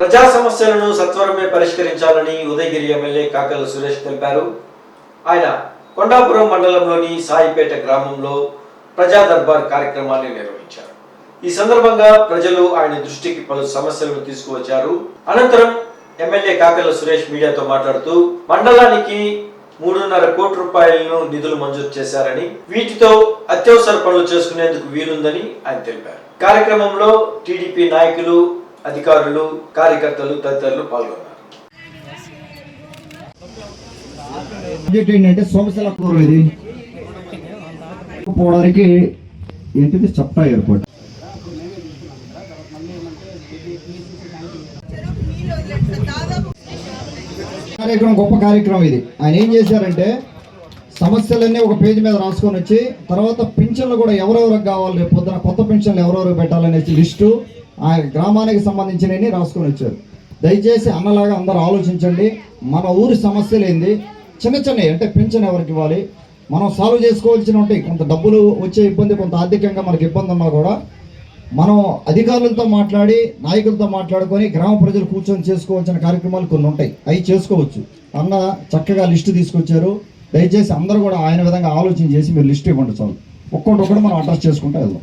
ప్రజా సమస్యలను సత్వరమే పరిష్కరించాలని ఉదయగిరి ఎమ్మెల్యే కాకల సురేష్ తెలిపారు. ఆయన కొండాపురం మండలంలోని సాయిపేట గ్రామంలో ప్రజా దర్బార్ కార్యక్రమాన్ని నిర్వహించారు. ఈ సందర్భంగా ప్రజలు ఆయన దృష్టికి పలు సమస్యలను తీసుకువచ్చారు. అనంతరం ఎమ్మెల్యే కాకల సురేష్ మీడియాతో మాట్లాడుతూ మండలానికి మూడున్నర కోటి రూపాయలను నిధులు మంజూరు చేశారని వీటితో అత్యవసర పనులు చేసుకునేందుకు వీలుందని ఆయన తెలిపారు. కార్యక్రమంలో టీడీపీ నాయకులు అధికారులు కార్యకర్తలు తదితరులు పాల్గొన్నారు. ఏంటంటే సోమశిల ఇది. పోవడానికి ఏంటిది? చప్పా ఎయిర్పోర్ట్. కార్యక్రమం గొప్ప కార్యక్రమం ఇది. ఆయన ఏం చేశారంటే సమస్యలన్నీ ఒక పేజీ మీద రాసుకొని వచ్చి తర్వాత పింఛన్లు కూడా ఎవరెవరికి కావాలి? రేపు పొద్దున కొత్త పింఛన్లు ఎవరెవరికి పెట్టాలనేసి లిస్టు ఆ గ్రామానికి సంబంధించినవి రాసుకొని వచ్చారు. దయచేసి అన్నలాగా అందరూ ఆలోచించండి. మన ఊరి సమస్యలు ఏంది? చిన్న చిన్నవి అంటే పింఛన్ ఎవరికి ఇవ్వాలి? మనం సాల్వ్ చేసుకోవాల్సిన ఉంటాయి కొంత డబ్బులు వచ్చే ఇబ్బంది కొంత ఆర్థికంగా మనకి ఇబ్బంది ఉన్నా కూడా మనం అధికారులతో మాట్లాడి నాయకులతో మాట్లాడుకొని గ్రామ ప్రజలు కూర్చొని చేసుకోవాల్సిన కార్యక్రమాలు కొన్ని ఉంటాయి. అవి చేసుకోవచ్చు. అన్న చక్కగా లిస్టు తీసుకొచ్చారు. దయచేసి అందరూ కూడా ఆయన విధంగా ఆలోచన చేసి మీరు లిస్ట్ ఇవ్వండి చాలు. ఒక్కొక్కటి ఒక్కటి మనం అడ్రస్ చేసుకుంటూ వెళ్దాం.